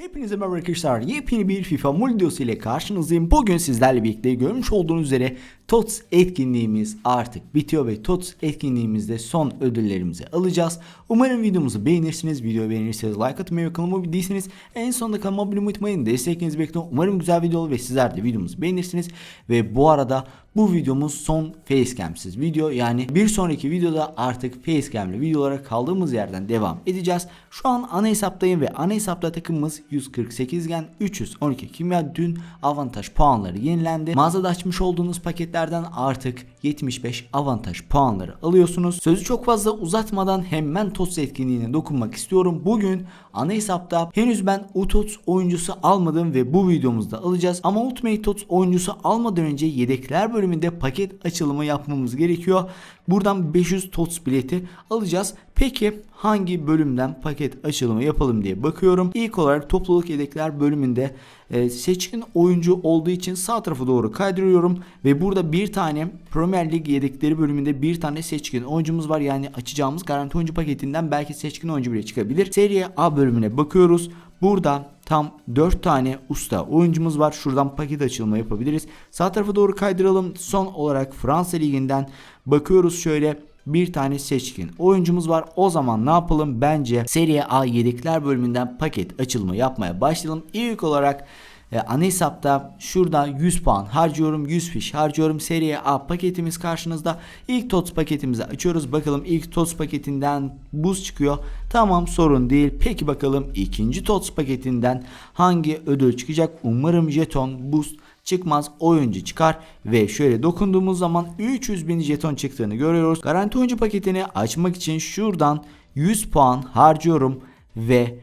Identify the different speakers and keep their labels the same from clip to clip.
Speaker 1: Hepinize merhaba arkadaşlar. Yepyeni bir FIFA Mul videosu ile karşınızdayım. Bugün sizlerle birlikte görmüş olduğunuz üzere TOTS etkinliğimiz artık bitiyor ve TOTS etkinliğimizde son ödüllerimizi alacağız. Umarım videomuzu beğenirsiniz. Videoyu beğenirseniz like atmayı ve kanalıma abone değilseniz en sonunda kanalıma abone olmayı unutmayın. Desteklerinizi bekliyorum. Umarım güzel video olur ve sizler de videomuzu beğenirsiniz. Ve bu arada bu videomuz son facecam'siz video. Yani bir sonraki videoda artık facecam'li videolara kaldığımız yerden devam edeceğiz. Şu an ana hesaptayım ve ana hesapta takımımız 148 gen 312 kimya dün avantaj puanları yenilendi. Mağazada açmış olduğunuz paketlerden artık 75 avantaj puanları alıyorsunuz. Sözü çok fazla uzatmadan hemen TOTS etkinliğine dokunmak istiyorum. Bugün ana hesapta henüz ben UTOTS oyuncusu almadım ve bu videomuzda alacağız. Ama Ultimate TOTS oyuncusu almadan önce yedekler bölümünde paket açılımı yapmamız gerekiyor. Buradan 500 TOTS bileti alacağız. Peki hangi bölümden paket açılımı yapalım diye bakıyorum. İlk olarak topluluk yedekler bölümünde e, seçkin oyuncu olduğu için sağ tarafa doğru kaydırıyorum ve burada bir tane Premier Lig yedekleri bölümünde bir tane seçkin oyuncumuz var. Yani açacağımız garanti oyuncu paketinden belki seçkin oyuncu bile çıkabilir. Serie A bölümüne bakıyoruz. Burada tam 4 tane usta oyuncumuz var. Şuradan paket açılımı yapabiliriz. Sağ tarafa doğru kaydıralım. Son olarak Fransa Ligi'nden bakıyoruz şöyle bir tane seçkin oyuncumuz var. O zaman ne yapalım? Bence Serie A yedekler bölümünden paket açılımı yapmaya başlayalım. İlk olarak e, ana hesapta şurada 100 puan harcıyorum 100 fiş harcıyorum. Serie A paketimiz karşınızda. İlk TOTS paketimizi açıyoruz. Bakalım ilk TOTS paketinden buz çıkıyor. Tamam sorun değil. Peki bakalım ikinci TOTS paketinden hangi ödül çıkacak? Umarım jeton boost çıkmaz oyuncu çıkar. Ve şöyle dokunduğumuz zaman 300 bin jeton çıktığını görüyoruz. Garanti oyuncu paketini açmak için şuradan 100 puan harcıyorum ve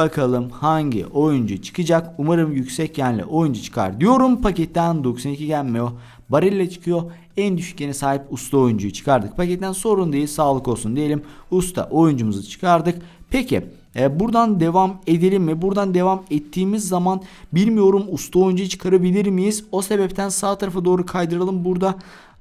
Speaker 1: bakalım hangi oyuncu çıkacak. Umarım yüksek genli oyuncu çıkar diyorum. Paketten 92 gelmiyor. Barilla çıkıyor. En düşük gene sahip usta oyuncuyu çıkardık. Paketten sorun değil sağlık olsun diyelim. Usta oyuncumuzu çıkardık. Peki e, buradan devam edelim mi? Buradan devam ettiğimiz zaman bilmiyorum usta oyuncuyu çıkarabilir miyiz? O sebepten sağ tarafa doğru kaydıralım. Burada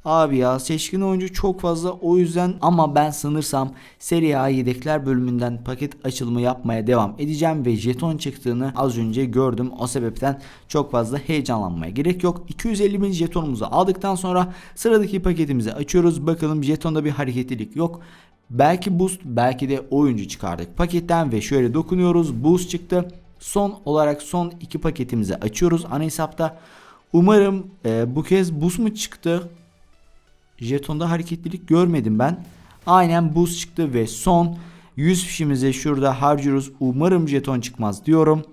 Speaker 1: Abi ya seçkin oyuncu çok fazla o yüzden ama ben sanırsam Serie A yedekler bölümünden paket açılımı yapmaya devam edeceğim ve jeton çıktığını az önce gördüm. O sebepten çok fazla heyecanlanmaya gerek yok. 250 bin jetonumuzu aldıktan sonra sıradaki paketimizi açıyoruz. Bakalım jetonda bir hareketlilik yok. Belki boost belki de oyuncu çıkardık paketten ve şöyle dokunuyoruz. Boost çıktı. Son olarak son iki paketimizi açıyoruz ana hesapta. Umarım e, bu kez boost mu çıktı? Jetonda hareketlilik görmedim ben. Aynen boost çıktı ve son 100 fişimizi şurada harcıyoruz. Umarım jeton çıkmaz diyorum.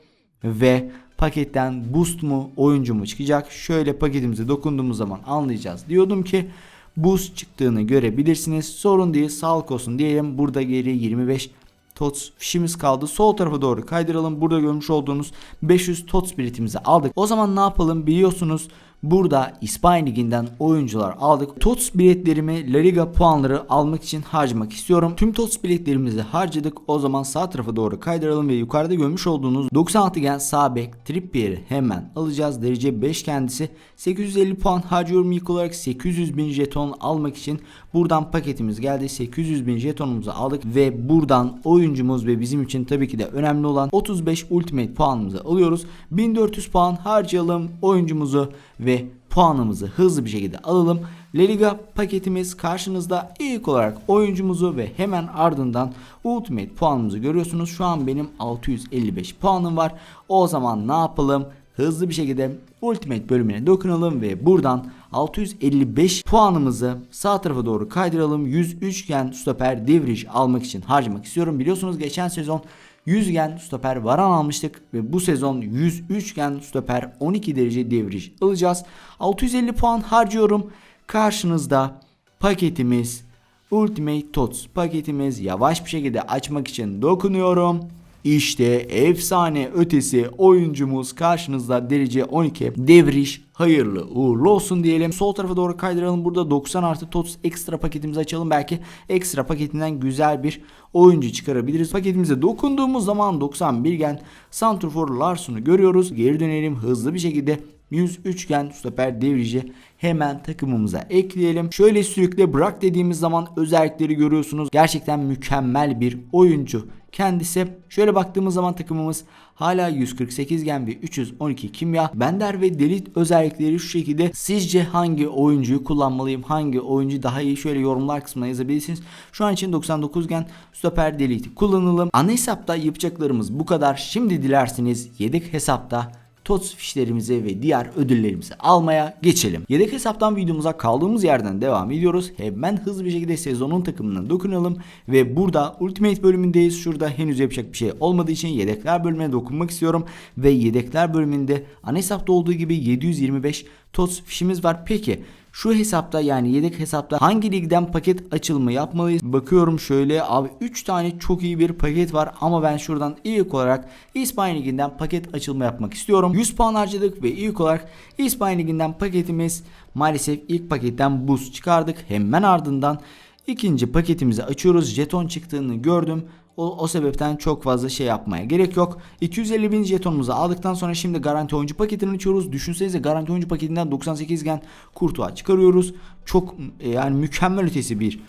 Speaker 1: Ve paketten boost mu oyuncu mu çıkacak? Şöyle paketimize dokunduğumuz zaman anlayacağız. Diyordum ki boost çıktığını görebilirsiniz. Sorun değil sağlık olsun diyelim. Burada geri 25 TOTS fişimiz kaldı. Sol tarafa doğru kaydıralım. Burada görmüş olduğunuz 500 TOTS biletimizi aldık. O zaman ne yapalım biliyorsunuz Burada İspanya Ligi'nden oyuncular aldık. TOTS biletlerimi La Liga puanları almak için harcamak istiyorum. Tüm TOTS biletlerimizi harcadık. O zaman sağ tarafa doğru kaydıralım ve yukarıda görmüş olduğunuz 96 gen sağ bek Trippier'i hemen alacağız. Derece 5 kendisi. 850 puan harcıyorum ilk olarak 800 bin jeton almak için. Buradan paketimiz geldi. 800 bin jetonumuzu aldık ve buradan oyuncumuz ve bizim için tabii ki de önemli olan 35 ultimate puanımızı alıyoruz. 1400 puan harcayalım oyuncumuzu ve puanımızı hızlı bir şekilde alalım. La Liga paketimiz karşınızda ilk olarak oyuncumuzu ve hemen ardından Ultimate puanımızı görüyorsunuz. Şu an benim 655 puanım var. O zaman ne yapalım? Hızlı bir şekilde Ultimate bölümüne dokunalım ve buradan 655 puanımızı sağ tarafa doğru kaydıralım. 103 gen stoper devriş almak için harcamak istiyorum. Biliyorsunuz geçen sezon 100 gen stoper varan almıştık ve bu sezon 103 gen stoper 12 derece devriş alacağız. 650 puan harcıyorum. Karşınızda paketimiz Ultimate Tots paketimiz yavaş bir şekilde açmak için dokunuyorum. İşte efsane ötesi oyuncumuz karşınızda derece 12 devriş hayırlı uğurlu olsun diyelim. Sol tarafa doğru kaydıralım. Burada 90 artı TOTS ekstra paketimizi açalım. Belki ekstra paketinden güzel bir oyuncu çıkarabiliriz. Paketimize dokunduğumuz zaman 91 gen Santrfor Larson'u görüyoruz. Geri dönelim hızlı bir şekilde 103 gen stoper devrici hemen takımımıza ekleyelim. Şöyle sürükle bırak dediğimiz zaman özellikleri görüyorsunuz. Gerçekten mükemmel bir oyuncu kendisi. Şöyle baktığımız zaman takımımız hala 148 gen ve 312 kimya. Bender ve Delit özellikleri şu şekilde. Sizce hangi oyuncuyu kullanmalıyım? Hangi oyuncu daha iyi? Şöyle yorumlar kısmına yazabilirsiniz. Şu an için 99 gen Stoper Delit'i kullanalım. Ana hesapta yapacaklarımız bu kadar. Şimdi dilerseniz yedek hesapta TOTS fişlerimizi ve diğer ödüllerimizi almaya geçelim. Yedek hesaptan videomuza kaldığımız yerden devam ediyoruz. Hemen hızlı bir şekilde sezonun takımına dokunalım ve burada Ultimate bölümündeyiz. Şurada henüz yapacak bir şey olmadığı için yedekler bölümüne dokunmak istiyorum ve yedekler bölümünde ana hesapta olduğu gibi 725 TOTS fişimiz var. Peki şu hesapta yani yedek hesapta hangi ligden paket açılımı yapmalıyız? Bakıyorum şöyle abi 3 tane çok iyi bir paket var ama ben şuradan ilk olarak İspanya liginden paket açılımı yapmak istiyorum. 100 puan harcadık ve ilk olarak İspanya liginden paketimiz maalesef ilk paketten buz çıkardık. Hemen ardından ikinci paketimizi açıyoruz. Jeton çıktığını gördüm. O, o sebepten çok fazla şey yapmaya gerek yok. 250 bin jetonumuzu aldıktan sonra şimdi garanti oyuncu paketini açıyoruz. Düşünsenize garanti oyuncu paketinden 98 gen kurtuğa çıkarıyoruz. Çok e, yani mükemmel ötesi bir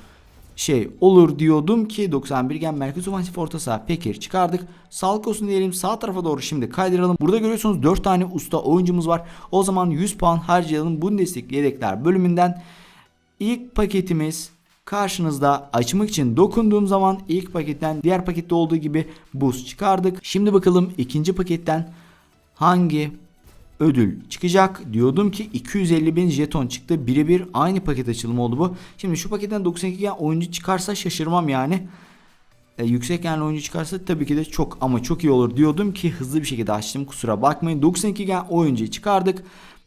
Speaker 1: şey olur diyordum ki 91 gen merkez ofansif orta saha Pekir çıkardık. Sağlık olsun diyelim sağ tarafa doğru şimdi kaydıralım. Burada görüyorsunuz 4 tane usta oyuncumuz var. O zaman 100 puan harcayalım. Bundesliga yedekler bölümünden. İlk paketimiz karşınızda açmak için dokunduğum zaman ilk paketten diğer pakette olduğu gibi buz çıkardık. Şimdi bakalım ikinci paketten hangi ödül çıkacak. Diyordum ki 250 bin jeton çıktı. Birebir aynı paket açılımı oldu bu. Şimdi şu paketten 92 gen oyuncu çıkarsa şaşırmam yani. E, yüksek genli oyuncu çıkarsa tabii ki de çok ama çok iyi olur diyordum ki hızlı bir şekilde açtım kusura bakmayın. 92 gen oyuncu çıkardık.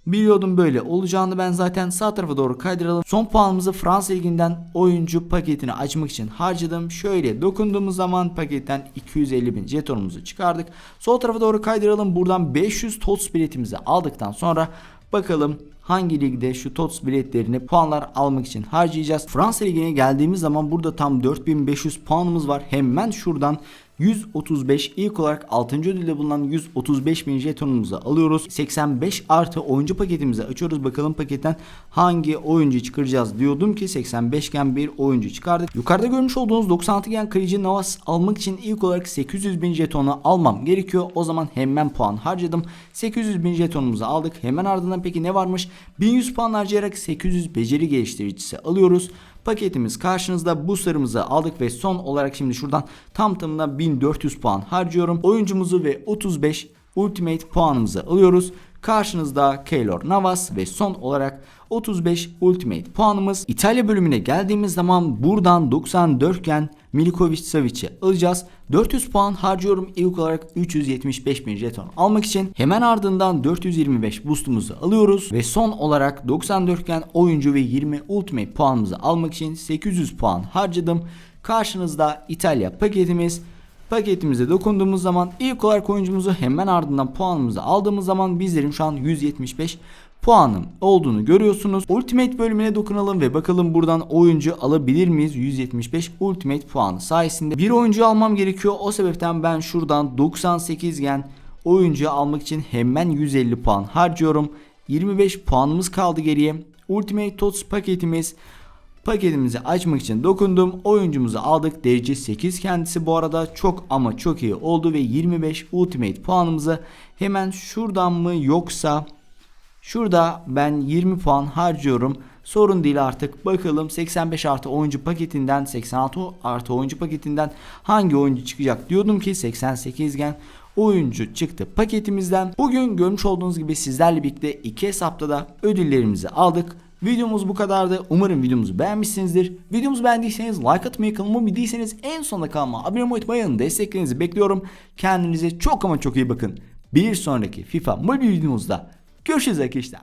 Speaker 1: Biliyordum böyle olacağını ben zaten sağ tarafa doğru kaydıralım. Son puanımızı Fransa Ligi'nden oyuncu paketini açmak için harcadım. Şöyle dokunduğumuz zaman paketten 250 bin jetonumuzu çıkardık. Sol tarafa doğru kaydıralım. Buradan 500 TOTS biletimizi aldıktan sonra bakalım hangi ligde şu TOTS biletlerini puanlar almak için harcayacağız. Fransa Ligi'ne geldiğimiz zaman burada tam 4500 puanımız var. Hemen şuradan 135 ilk olarak 6. ödülde bulunan 135 bin jetonumuzu alıyoruz. 85 artı oyuncu paketimizi açıyoruz. Bakalım paketten hangi oyuncu çıkaracağız diyordum ki 85 gen bir oyuncu çıkardık. Yukarıda görmüş olduğunuz 96 gen kaleci Navas almak için ilk olarak 800 bin jetonu almam gerekiyor. O zaman hemen puan harcadım. 800 bin jetonumuzu aldık. Hemen ardından peki ne varmış? 1100 puan harcayarak 800 beceri geliştiricisi alıyoruz. Paketimiz karşınızda bu sarımızı aldık ve son olarak şimdi şuradan tam tamına 1400 puan harcıyorum. Oyuncumuzu ve 35 Ultimate puanımızı alıyoruz. Karşınızda Keylor Navas ve son olarak 35 Ultimate puanımız. İtalya bölümüne geldiğimiz zaman buradan 94 gen Milikovic Savic'i alacağız. 400 puan harcıyorum ilk olarak 375 bin jeton almak için. Hemen ardından 425 boostumuzu alıyoruz. Ve son olarak 94 gen oyuncu ve 20 ultimate puanımızı almak için 800 puan harcadım. Karşınızda İtalya paketimiz. Paketimize dokunduğumuz zaman ilk olarak oyuncumuzu hemen ardından puanımızı aldığımız zaman bizlerin şu an 175 puanım olduğunu görüyorsunuz. Ultimate bölümüne dokunalım ve bakalım buradan oyuncu alabilir miyiz? 175 Ultimate puanı sayesinde. Bir oyuncu almam gerekiyor. O sebepten ben şuradan 98 gen oyuncu almak için hemen 150 puan harcıyorum. 25 puanımız kaldı geriye. Ultimate TOTS paketimiz Paketimizi açmak için dokundum. Oyuncumuzu aldık. Derece 8 kendisi bu arada çok ama çok iyi oldu ve 25 Ultimate puanımızı hemen şuradan mı yoksa Şurada ben 20 puan harcıyorum. Sorun değil artık. Bakalım 85 artı oyuncu paketinden 86 artı oyuncu paketinden hangi oyuncu çıkacak diyordum ki 88 gen oyuncu çıktı paketimizden. Bugün görmüş olduğunuz gibi sizlerle birlikte iki hesapta da ödüllerimizi aldık. Videomuz bu kadardı. Umarım videomuzu beğenmişsinizdir. Videomuzu beğendiyseniz like atmayı, kanalıma abone değilseniz en sonunda kanalıma abone olmayı unutmayın. Desteklerinizi bekliyorum. Kendinize çok ama çok iyi bakın. Bir sonraki FIFA mobil videomuzda görüşürüz arkadaşlar.